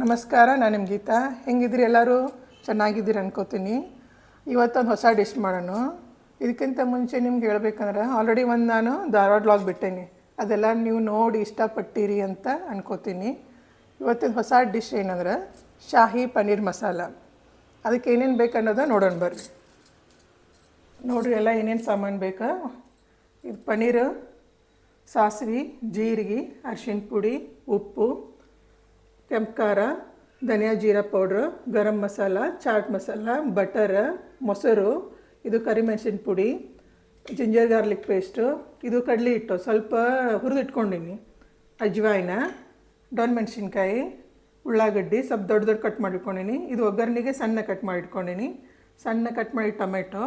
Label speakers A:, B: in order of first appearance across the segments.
A: ನಮಸ್ಕಾರ, ನಾನು ನಿಮ್ಮ ಗೀತಾ. ಹೆಂಗಿದ್ರಿ ಎಲ್ಲರೂ? ಚೆನ್ನಾಗಿದ್ದೀರಿ ಅನ್ಕೋತೀನಿ. ಇವತ್ತೊಂದು ಹೊಸ ಡಿಶ್ ಮಾಡೋಣ. ಇದಕ್ಕಿಂತ ಮುಂಚೆ ನಿಮ್ಗೆ ಹೇಳ್ಬೇಕಂದ್ರೆ ಆಲ್ರೆಡಿ ಒಂದು ನಾನು ಧಾರವಾಡ ಲಾಗ್ ಬಿಟ್ಟೇನಿ. ಅದೆಲ್ಲ ನೀವು ನೋಡಿ ಇಷ್ಟಪಟ್ಟಿರಿ ಅಂತ ಅನ್ಕೋತೀನಿ. ಇವತ್ತಿನ ಹೊಸ ಡಿಶ್ ಏನಂದ್ರೆ, ಶಾಹಿ ಪನ್ನೀರ್ ಮಸಾಲ. ಅದಕ್ಕೆ ಏನೇನು ಬೇಕು ಅನ್ನೋದ ನೋಡೋಣ ಬರ್ರಿ. ನೋಡಿರಿ, ಎಲ್ಲ ಏನೇನು ಸಾಮಾನು ಬೇಕಾ. ಇದು ಪನ್ನೀರು, ಸಾಸಿವೆ, ಜೀರಿಗೆ, ಅರ್ಶಿನ ಪುಡಿ, ಉಪ್ಪು ಕೆಂಪು ಖಾರ, ಧನಿಯಾ ಜೀರಾ ಪೌಡ್ರು, ಗರಂ ಮಸಾಲ, ಚಾಟ್ ಮಸಾಲ, ಬಟರ್, ಮೊಸರು, ಇದು ಕರಿಮೆಣಸಿನ ಪುಡಿ, ಜಿಂಜರ್ ಗಾರ್ಲಿಕ್ ಪೇಸ್ಟು, ಇದು ಕಡಲೆ ಹಿಟ್ಟು, ಸ್ವಲ್ಪ ಹುರಿದಿಟ್ಕೊಂಡಿನಿ. ಅಜ್ವಾಯಿನ, ಡೊನ್ ಮೆಣಸಿನ್ಕಾಯಿ, ಉಳ್ಳಾಗಡ್ಡಿ, ಸ್ವಲ್ಪ ದೊಡ್ಡ ದೊಡ್ಡ ಕಟ್ ಮಾಡಿಟ್ಕೊಂಡಿನಿ. ಇದು ಒಗ್ಗರಣೆಗೆ ಸಣ್ಣ ಕಟ್ ಮಾಡಿಟ್ಕೊಂಡಿನಿ. ಸಣ್ಣ ಕಟ್ ಮಾಡಿ ಟೊಮೆಟೊ,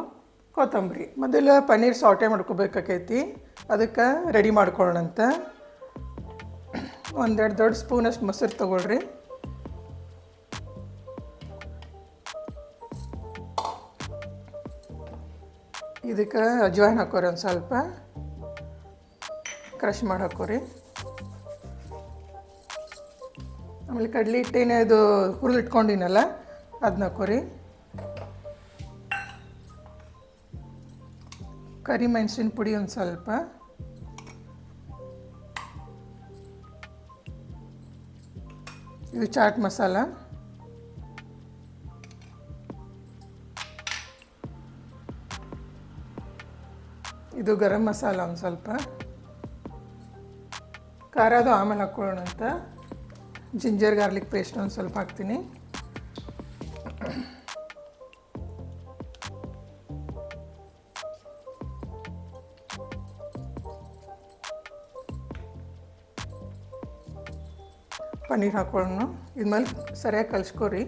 A: ಕೊತ್ತಂಬರಿ. ಮೊದಲು ಪನ್ನೀರ್ ಸಾಟೆ ಮಾಡ್ಕೋಬೇಕಾಕೈತಿ. ಅದಕ್ಕೆ ರೆಡಿ ಮಾಡ್ಕೊಳ್ಳೋಣಂತ. ಒಂದೆರಡು ದೊಡ್ಡ ಸ್ಪೂನಷ್ಟು ಮೊಸರು ತೊಗೊಳ್ರಿ. ಇದಕ್ಕೆ ಅಜ್ವಾಯಿನ್ ಹಾಕೋರಿ ಒಂದು ಸ್ವಲ್ಪ. ಕ್ರಶ್ ಮಾಡಿ ಹಾಕೋರಿ. ಆಮೇಲೆ ಕಡಲೆ ಹಿಟ್ಟೇನೆ ಇದು ಹುರಿದಿಟ್ಕೊಂಡಿನಲ್ಲ ಅದನ್ನ ಹಾಕೋರಿ. ಕರಿ ಮೆಣಸಿನ ಪುಡಿ ಒಂದು ಸ್ವಲ್ಪ. ಇದು ಚಾಟ್ ಮಸಾಲ. ಇದು ಗರಂ ಮಸಾಲ ಒಂದು ಸ್ವಲ್ಪ. ಖಾರ ಅದು ಆಮೇಲೆ ಹಾಕ್ಕೊಳ್ಳೋಣ ಅಂತ. ಜಿಂಜರ್ ಗಾರ್ಲಿಕ್ ಪೇಸ್ಟ್ ಒಂದು ಸ್ವಲ್ಪ ಹಾಕ್ತೀನಿ. ಪನ್ನೀರ್ ಹಾಕೊಳ್ಳೋಣ. ಇದ್ಮೇಲೆ ಸರಿಯಾಗಿ ಕಲಿಸ್ಕೊರಿ.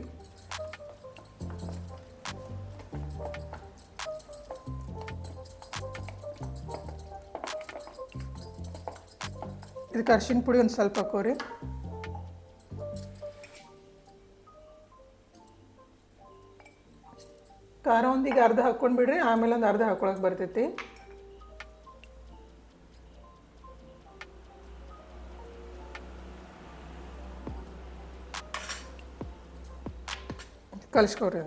A: ಇದಕ್ಕೆ ಅರ್ಶಿನ ಪುಡಿ ಒಂದು ಸ್ವಲ್ಪ ಹಾಕೋರಿ. ಖಾರ ಒಂದಿಗೆ ಅರ್ಧ ಹಾಕ್ಕೊಂಡು ಬಿಡ್ರಿ, ಆಮೇಲೆ ಒಂದು ಅರ್ಧ ಹಾಕೊಳಕ್ಕೆ ಬರ್ತೈತಿ. ಕಲಿಸ್ಕೊರಿ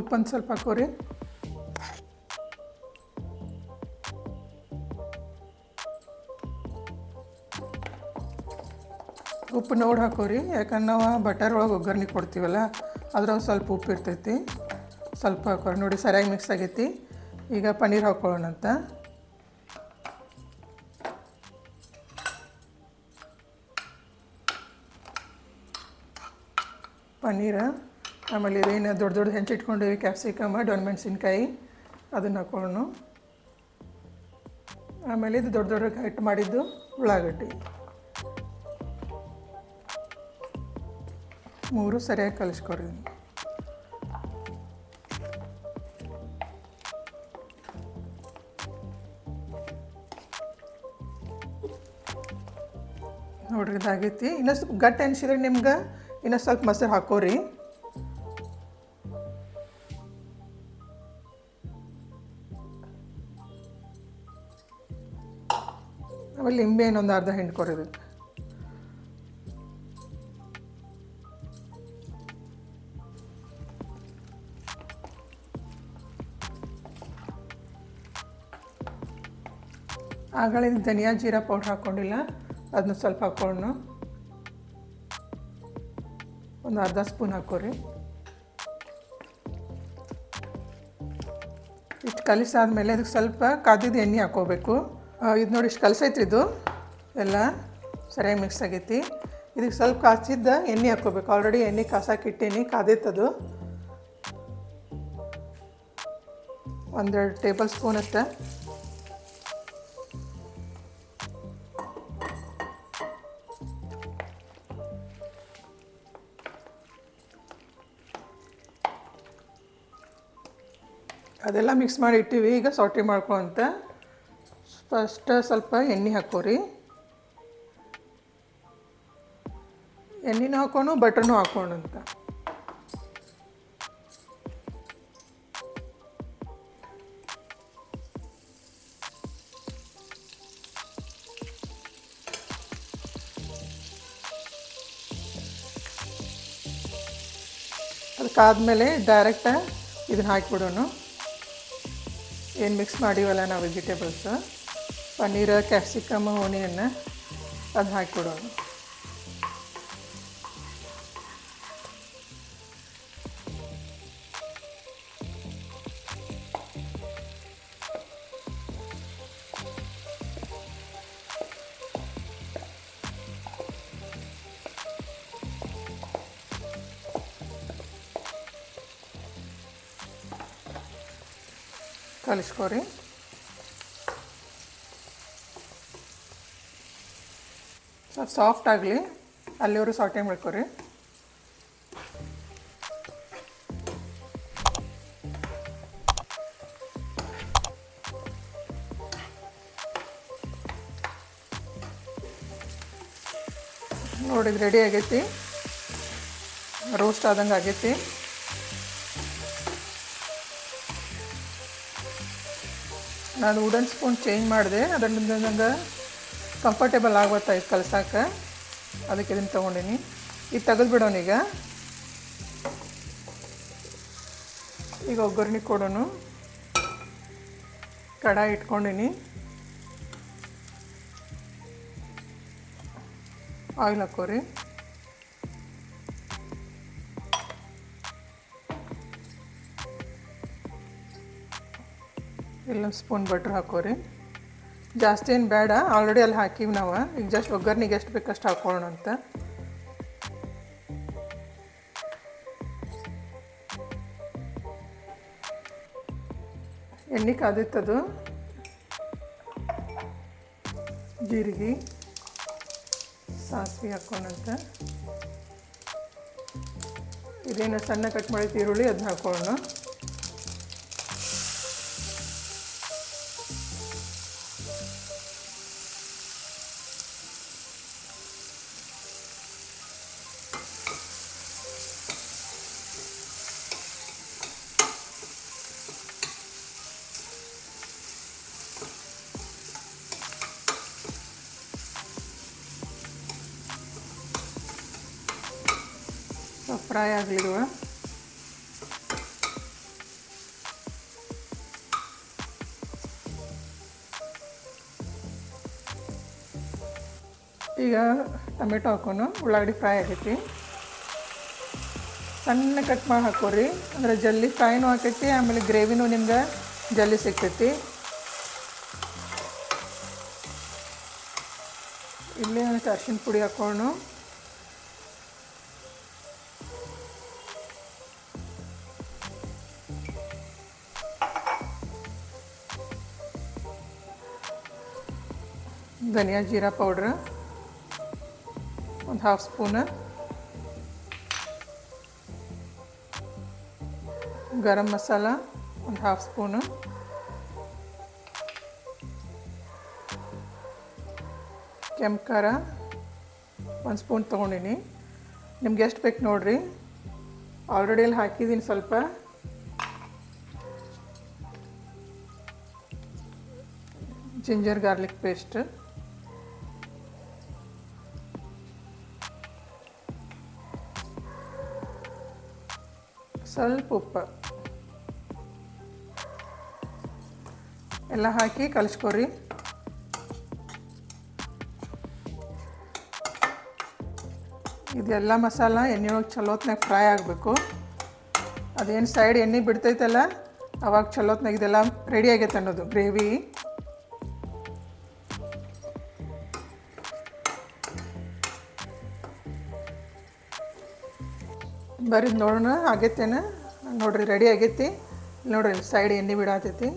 A: ಉಪ್ಪೊಂದು ಸ್ವಲ್ಪ ಹಾಕೋರಿ. ಉಪ್ಪು ನೋಡಿ ಹಾಕೋರಿ. ಯಾಕಂದ್ರೆ ನಾವು ಬಟರ್ ಒಳಗೆ ಒಗ್ಗರಣೆ ಕೊಡ್ತೀವಲ್ಲ ಅದ್ರಾಗ ಸ್ವಲ್ಪ ಉಪ್ಪು ಇರ್ತೈತಿ. ಸ್ವಲ್ಪ ಹಾಕೋರಿ. ನೋಡಿ, ಸರಿಯಾಗಿ ಮಿಕ್ಸ್ ಆಗೈತಿ. ಈಗ ಪನ್ನೀರ್ ಹಾಕ್ಕೊಳ್ಳೋಣ ಪನ್ನೀರ, ಆಮೇಲೆ ಇದೇನು ದೊಡ್ಡ ದೊಡ್ಡ ಹೆಂಚಿಟ್ಕೊಂಡಿವಿ ಕ್ಯಾಪ್ಸಿಕಮ್ ಡೊಣ್ ಮೆಣಸಿನ್ಕಾಯಿ ಅದನ್ನು ಹಾಕೊಳ್ಳೋಣ. ಆಮೇಲೆ ಇದು ದೊಡ್ಡ ದೊಡ್ಡ ಕಟ್ ಮಾಡಿದ್ದು ಉಳ್ಳಾಗಡ್ಡಿ. ಮೂರು ಸರಿಯಾಗಿ ಕಲಿಸ್ಕೊರಿ ನೋಡ್ರಿ ಇದಾಗೈತಿ. ಇನ್ನೊಂದು ಗಟ್ಟಿ ಅನಿಸಿದ್ರೆ ನಿಮ್ಗೆ ಇನ್ನೂ ಸ್ವಲ್ಪ ಮೊಸರು ಹಾಕೋರಿ. ಆಮೇಲೆ ಲಿಂಬೆ ಇನ್ನೊಂದು ಅರ್ಧ ಹಿಂಡ್ಕೊರಿ ಆಗಳಿಂದ ಧನಿಯಾ ಜೀರಾ ಪೌಡ್ರ್ ಹಾಕ್ಕೊಂಡಿಲ್ಲ ಅದನ್ನ ಸ್ವಲ್ಪ ಹಾಕ್ಕೊಳ್ಳೋಣ. ಒಂದು ಅರ್ಧ ಸ್ಪೂನ್ ಹಾಕೋರಿ ಇಷ್ಟು ಕಲಿಸಾದ್ಮೇಲೆ ಅದಕ್ಕೆ ಸ್ವಲ್ಪ ಕಾದಿದ್ದು ಎಣ್ಣೆ ಹಾಕೋಬೇಕು ಇದು ನೋಡಿ ಇಷ್ಟು ಕಲಸೈತ್ರಿ ಇದು. ಎಲ್ಲ ಸರಿಯಾಗಿ ಮಿಕ್ಸ್ ಆಗೈತಿ. ಇದಕ್ಕೆ ಸ್ವಲ್ಪ ಕಾಸಿದ್ದ ಎಣ್ಣೆ ಹಾಕ್ಕೋಬೇಕು. ಆಲ್ರೆಡಿ ಎಣ್ಣೆ ಕಾಸಕ್ಕೆ ಕಾದಿತ್ತದು. ಒಂದೆರಡು ಟೇಬಲ್ ಸ್ಪೂನ್ ಅಷ್ಟೇ. ಅದೆಲ್ಲ ಮಿಕ್ಸ್ ಮಾಡಿ ಇಟ್ಟಿವಿ. ಈಗ ಸಾಟಿ ಮಾಡ್ಕೊಳಂತ. ಫಸ್ಟ್ ಸ್ವಲ್ಪ ಎಣ್ಣೆ ಹಾಕೋರಿ. ಎಣ್ಣೆನೂ ಹಾಕೊಂಡು ಬಟ್ರನ್ನೂ ಹಾಕೊಂಡಂತ ಅದಕ್ಕಾದಮೇಲೆ ಡೈರೆಕ್ಟ ಇದನ್ನ ಹಾಕಿಬಿಡೋಣ. ಏನು ಮಿಕ್ಸ್ ಮಾಡಿವಲ್ಲ ನಾವು ವೆಜಿಟೇಬಲ್ಸ್ ಪನ್ನೀರ್ ಕ್ಯಾಪ್ಸಿಕಮ್ ಓನಿಯನ್ನ ಅದು ಹಾಕಿಬಿಡೋಣ ಕಲಿಸ್ಕೊರಿ ಸ್ವಲ್ಪ ಸಾಫ್ಟ್ ಆಗಲಿ ಅಲ್ಲಿವರು ಸಾಟೆ ಮಾಡ್ಕೊರಿ ನೋಡಿದ್ ರೆಡಿ ಆಗೈತಿ. ರೋಸ್ಟ್ ಆದಂಗೆ ಆಗೈತಿ. ನಾನು ವುಡನ್ ಸ್ಪೂನ್ ಚೇಂಜ್ ಮಾಡಿದೆ. ಅದರಿಂದ ನಂಗೆ ಕಂಫರ್ಟೇಬಲ್ ಆಗ್ಬತ್ತಾಯ್ತು ಕಲಸಕ್ಕೆ ಅದಕ್ಕೆ ಇದನ್ನು ತೊಗೊಂಡಿನಿ. ಇದು ಬಿಡೋಣ ಈಗ. ಈಗ ಒಗ್ಗರಣೆ ಕೊಡೋನು ಕಡಾಯಿ ಇಟ್ಕೊಂಡಿನಿ. ಆಯಿಲ್ ಹಾಕೋರಿ. ಇಲ್ಲೊಂದು ಸ್ಪೂನ್ ಬಟ್ರ್ ಹಾಕೋರಿ. ಜಾಸ್ತಿ ಏನು ಬೇಡ ಆಲ್ರೆಡಿ ಅಲ್ಲಿ ಹಾಕಿವಿ ನಾವು. ಈಗ ಜಸ್ಟ್ ಒಗ್ಗರ್ನಿಗೆ ಎಷ್ಟು ಬೇಕಷ್ಟು ಹಾಕೊಳ್ಳೋಣ ಅಂತ. ಎಣ್ಣೆ ಕಾದಿತ್ತದು. ಜೀರಿಗೆ, ಸಾಸಿವೆ ಹಾಕೋಣಂತ ಇದೇನು ಸಣ್ಣ ಕಟ್ ಮಾಡಿದ ಈರುಳ್ಳಿ ಅದನ್ನ ಹಾಕೊಳ್ಳೋಣ. ಫ್ರೈ ಆಗಲಿರುವ ಈಗ ಟೊಮೆಟೊ ಹಾಕೋಣ, ಉಳ್ಳಾಗಡ್ಡಿ ಫ್ರೈ ಆಗೈತಿ. ಸಣ್ಣ ಕಟ್ ಮಾಡಿ ಹಾಕೋರಿ, ಅಂದರೆ ಜಲ್ದಿ ಫ್ರೈನೂ ಹಾಕೈತಿ ಆಮೇಲೆ ಗ್ರೇವಿನೂ ನಿಮ್ಗೆ ಜಲ್ದಿ ಸಿಗ್ತೈತಿ. ಇಲ್ಲೇ ಅರ್ಶಿನ ಪುಡಿ ಹಾಕೋಣ. ಧನಿಯಾ ಜೀರಾ ಪೌಡ್ರ್, ಒಂದು ಹಾಫ್ ಸ್ಪೂನ್ ಗರಂ ಮಸಾಲ, ಒಂದು ಹಾಫ್ ಸ್ಪೂನು ಕೆಂಪು ಖಾರ, ಒಂದು ಸ್ಪೂನ್ ತೊಗೊಂಡಿನಿ. ನಿಮ್ಗೆ ಎಷ್ಟು ಬೇಕು ನೋಡಿರಿ? ಆಲ್ರೆಡಿ ಅಲ್ಲಿ ಹಾಕಿದ್ದೀನಿ ಸ್ವಲ್ಪ. ಜಿಂಜರ್ ಗಾರ್ಲಿಕ್ ಪೇಸ್ಟ್ ಸ್ವಲ್ಪ ಉಪ್ಪು. ಎಲ್ಲ ಹಾಕಿ ಕಲಿಸ್ಕೊರಿ ಇದೆಲ್ಲ ಮಸಾಲ ಎಣ್ಣೆ ಒಳಗೆ ಚಲೋತ್ನಾಗ ಫ್ರೈ ಆಗಬೇಕು. ಅದೇನು ಸೈಡ್ ಎಣ್ಣೆ ಬಿಡ್ತೈತಲ್ಲ, ಅವಾಗ ಚಲೋತ್ನಾಗ ಇದೆಲ್ಲ ರೆಡಿ ಆಗೈತೆ ಅನ್ನೋದು ಗ್ರೇವಿ ಬರ್ರಿ ನೋಡೋಣ ಆಗೈತೇನ? ನೋಡ್ರಿ ರೆಡಿ ಆಗೈತಿ? ನೋಡ್ರಿ ಸೈಡ್ ಎಣ್ಣೆ ಬಿಡಾತೈತಿ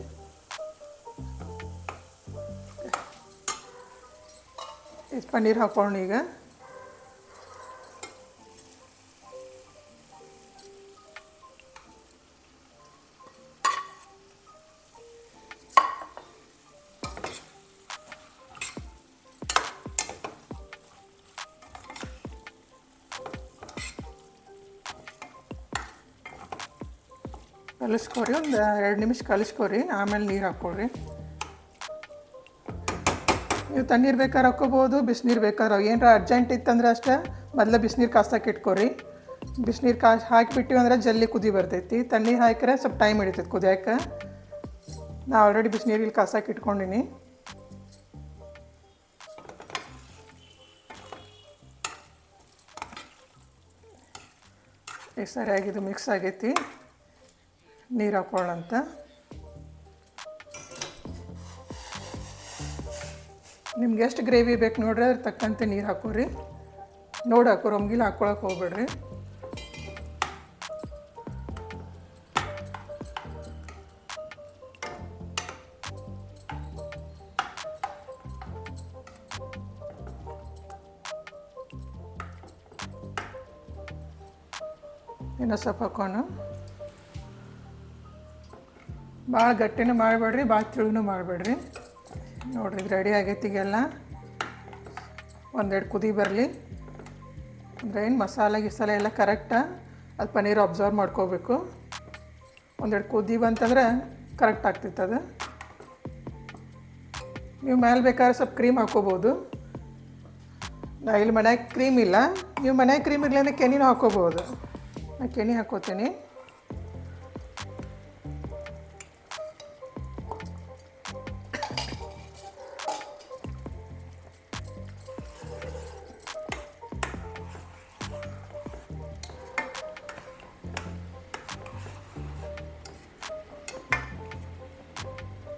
A: ಪನ್ನೀರ್ ಹಾಕೋಣ ಈಗ. ಕಲಿಸ್ಕೊರಿ, ಒಂದು ಎರಡು ನಿಮಿಷ ಕಲಿಸ್ಕೊರಿ, ಆಮೇಲೆ ನೀರು ಹಾಕ್ಕೊಳ್ರಿ. ನೀವು ತಣ್ಣೀರು ಬೇಕಾದ್ರೆ ಹಾಕ್ಕೋಬೋದು, ಬಿಸಿನೀರು ಬೇಕಾದ್ರೆ ಏನಾರ ಅರ್ಜೆಂಟ್ ಇತ್ತಂದ್ರೆ ಅಷ್ಟೇ ಮೊದಲೇ ಬಿಸಿನೀರು ಕಾಸಕ್ಕೆ ಇಟ್ಕೊರಿ. ಬಿಸಿನೀರು ಕಾಸು ಹಾಕಿಬಿಟ್ಟಿವಿ ಅಂದ್ರೆ ಜಲ್ದಿ ಕುದಿ ಬರ್ತೈತಿ. ತಣ್ಣೀರು ಹಾಕಿದ್ರೆ ಸ್ವಲ್ಪ ಟೈಮ್ ಹಿಡಿತೈತೆ ಕುದಿಯೋಕೆ. ನಾ ಆಲ್ರೆಡಿ ಬಿಸಿನೀರಿಗೆ ಕಾಸಕ್ಕೆ ಇಟ್ಕೊಂಡಿನಿ. ಸರಿಯಾಗಿ ಇದು ಮಿಕ್ಸ್ ಆಗೈತಿ. ನೀರು ಹಾಕೊಳ್ಳೋಂತ. ನಿಮ್ಗೆ ಎಷ್ಟು ಗ್ರೇವಿ ಬೇಕು ನೋಡ್ರಿ, ಅದ್ರ ತಕ್ಕಂತೆ ನೀರು ಹಾಕೋರಿ. ನೋಡಿ ಹಾಕೋ ಒಮ್ಗಿಲ್ಲ ಹಾಕೊಳಕ್ಕೆ ಹೋಗ್ಬೇಡ್ರಿ. ಇನ್ನೂ ಸ್ವಲ್ಪ ಹಾಕೋಣ. ಭಾಳ ಗಟ್ಟಿನೂ ಮಾಡಬೇಡ್ರಿ, ಭಾಳ ತಿಳುನೂ ಮಾಡಬೇಡ್ರಿ. ನೋಡಿರಿ ಇದು ರೆಡಿ ಆಗೈತಿ ಈಗೆಲ್ಲ ಒಂದೆರಡು ಕುದಿ ಬರಲಿ. ಅಂದರೆ ಏನು ಮಸಾಲೆ ಗಿಸಾಲೆ ಎಲ್ಲ ಕರೆಕ್ಟಾ ಅದು ಪನ್ನೀರ್ ಅಬ್ಸರ್ವ್ ಮಾಡ್ಕೋಬೇಕು. ಒಂದೆರಡು ಕುದಿ ಬಂತಂದ್ರೆ ಕರೆಕ್ಟ್ ಆಗ್ತಿತ್ತು ಅದು. ನೀವು ಮೇಲೆ ಬೇಕಾದ್ರೆ ಸ್ವಲ್ಪ ಕ್ರೀಮ್ ಹಾಕ್ಕೋಬೋದು ಇಲ್ಲಿ ಮನ್ಯಾಗ ಕ್ರೀಮ್ ಇಲ್ಲ. ನೀವು ಮನ್ಯಾಗ ಕ್ರೀಮ್ ಇರಲಿಲ್ಲ ಕೆನಿನೂ ಹಾಕ್ಕೋಬೋದು ನಾನು ಕೆನಿ ಹಾಕೋತೀನಿ.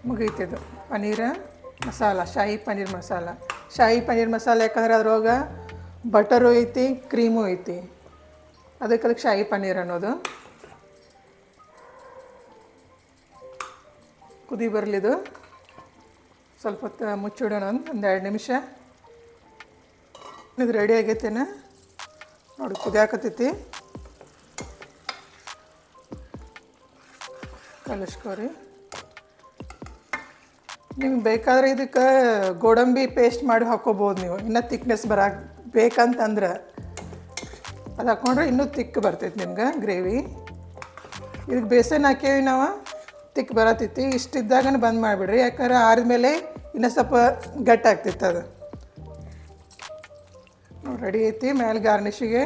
A: ಮುಗೀತಿದು ಪನ್ನೀರ ಮಸಾಲ, ಶಾಹಿ ಪನ್ನೀರ್ ಮಸಾಲ. ಶಾಹಿ ಪನ್ನೀರ್ ಮಸಾಲ ಯಾಕಂದ್ರೆ ಅದ್ರೊಳಗೆ ಬಟರು ಐತಿ, ಕ್ರೀಮು ಐತಿ. ಅದಕ್ಕೆ ಅದಕ್ಕೆ ಶಾಹಿ ಪನ್ನೀರ್ ಅನ್ನೋದು. ಕುದಿ ಬರಲಿದು. ಸ್ವಲ್ಪ ಹೊತ್ತು ಮುಚ್ಚಿಡೋಣ ಒಂದು ಒಂದೆರಡು ನಿಮಿಷ. ಇದು ರೆಡಿ ಆಗೈತೇನ? ನೋಡಿ, ಕುದಿಯಾಕತ್ತೈತಿ. ಕಲಿಸ್ಕೊರಿ. ನಿಮ್ಗೆ ಬೇಕಾದ್ರೆ ಇದಕ್ಕೆ ಗೋಡಂಬಿ ಪೇಸ್ಟ್ ಮಾಡಿ ಹಾಕೋಬೋದು ನೀವು. ಇನ್ನೂ ತಿಕ್ನೆಸ್ ಬರಾಕ್ ಬೇಕಂತಂದ್ರೆ ಅದು ಹಾಕ್ಕೊಂಡ್ರೆ ಇನ್ನೂ ತಿಕ್ ಬರ್ತೈತಿ ನಿಮ್ಗೆ ಗ್ರೇವಿ. ಇದಕ್ಕೆ ಬೇಸನ್ ಹಾಕೇವಿ ನಾವು ತಿಕ್ ಬರತೈತಿ. ಇಷ್ಟಿದ್ದಾಗ ಬಂದ್ ಮಾಡಿಬಿಡ್ರಿ. ಯಾಕಂದ್ರೆ ಆರಿದ್ಮೇಲೆ ಇನ್ನೂ ಸ್ವಲ್ಪ ಗಟ್ಟಿ ಆಗ್ತಿತ್ತು ಅದು. ರೆಡಿ ಐತಿ. ಮೇಲೆ ಗಾರ್ನಿಷಿಗೆ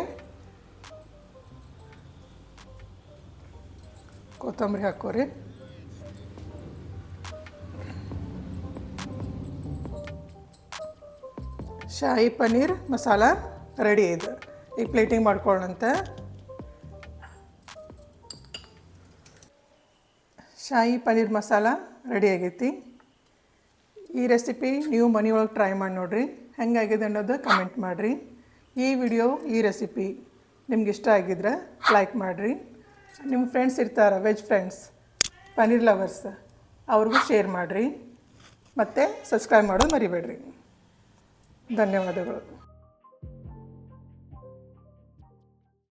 A: ಕೊತ್ತಂಬರಿ ಹಾಕೋರಿ. ಶಾಹಿ ಪನ್ನೀರ್ ಮಸಾಲ ರೆಡಿ ಇದೆ. ಈಗ ಪ್ಲೇಟಿಂಗ್ ಮಾಡ್ಕೊಳ್ಳೋಣಂತೆ. ಶಾಹಿ ಪನ್ನೀರ್ ಮಸಾಲ ರೆಡಿ ಆಗೈತಿ. ಈ ರೆಸಿಪಿ ನೀವು ಮನೆಯೊಳಗೆ ಟ್ರೈ ಮಾಡಿ ನೋಡಿರಿ. ಹೆಂಗಾಗಿದೆ ಅನ್ನೋದು ಕಮೆಂಟ್ ಮಾಡಿರಿ. ಈ ವಿಡಿಯೋ, ಈ ರೆಸಿಪಿ ನಿಮ್ಗೆ ಇಷ್ಟ ಆಗಿದ್ರೆ ಲೈಕ್ ಮಾಡಿರಿ. ನಿಮ್ಮ ಫ್ರೆಂಡ್ಸ್ ಇರ್ತಾರೆ, ವೆಜ್ ಫ್ರೆಂಡ್ಸ್, ಪನ್ನೀರ್ ಲವರ್ಸ್, ಅವ್ರಿಗೂ ಶೇರ್ ಮಾಡಿರಿ. ಮತ್ತು ಸಬ್ಸ್ಕ್ರೈಬ್ ಮಾಡೋದು ಮರಿಬೇಡ್ರಿ. ಧನ್ಯವಾದಗಳು.